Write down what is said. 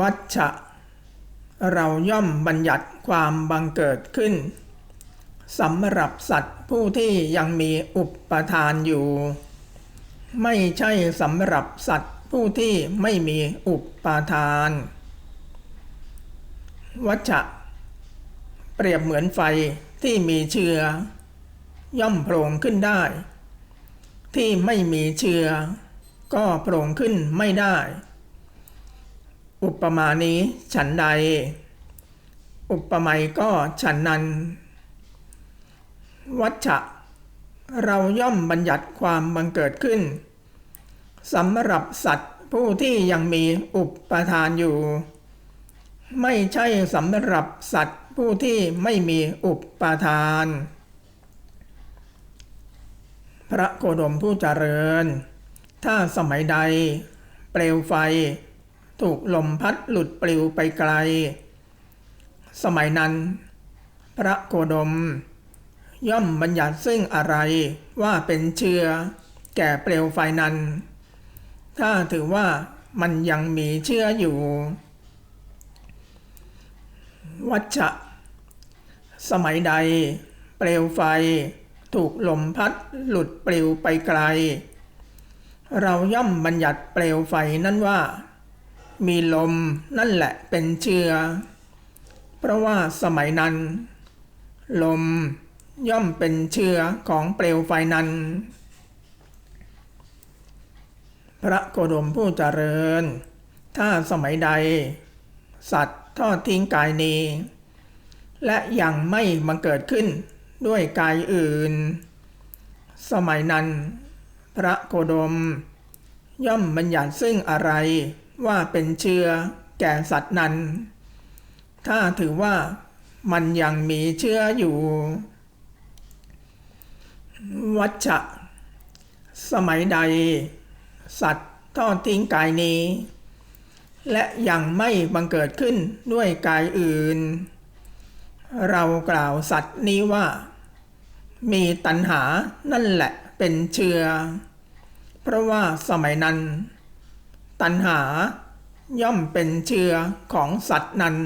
วัชชะ เราย่อมบัญญัติความบังเกิดขึ้นสำหรับสัตว์ผู้ที่ยังมีอุปทานอยู่ ไม่ใช่สำหรับสัตว์ผู้ที่ไม่มีอุปาทาน วัชชะ เปรียบเหมือนไฟที่มีเชื้อย่อมโผล่ขึ้นได้ ที่ไม่มีเชื้อก็โผล่ขึ้นไม่ได้ อุปมานี้ฉันใด อุปไมยก็ฉันนั้น วัชชะ เราย่อมบัญญัติความบังเกิดขึ้นสำหรับสัตว์ผู้ที่ยังมีอุปทานอยู่ ไม่ใช่สำหรับสัตว์ผู้ที่ไม่มีอุปทาน พระโคดมผู้เจริญ ถ้าสมัยใด เปลวไฟ ถูกลมพัดหลุดปลิวไปไกล สมัยนั้น พระโคดม ย่อมบัญญัติซึ่งอะไรว่าเป็นเชื้อแก่เปลวไฟนั้น ถ้าถือว่ามันยังมีเชื้ออยู่ วัชชะ สมัยใด เปลวไฟ ถูกลมพัดหลุดปลิวไปไกล เราย่อมบัญญัติเปลวไฟนั้นว่า มีลมนั่นแหละเป็นเชื้อ เพราะว่าสมัยนั้น ลมย่อมเป็นเชื้อของเปลวไฟนั้น พระโคดมผู้เจริญ ถ้าสมัยใด สัตว์ทอดทิ้งกายนี้ และยังไม่บังเกิดขึ้นด้วยกายอื่น สมัยนั้น พระโคดม ย่อมบัญญัติซึ่งอะไร ว่าเป็นเชื้อแก่สัตว์นั้น ถ้าถือว่ามันยังมีเชื้ออยู่ วัชชะสมัยใด สัตว์ทอดทิ้งกายนี้ และยังไม่บังเกิดขึ้นด้วยกายอื่น เรากล่าวสัตว์นี้ว่า มีตัณหานั่นแหละเป็นเชื้อ เพราะว่าสมัยนั้น ตัณหา ย่อมเป็นเชื้อของสัตว์นั้น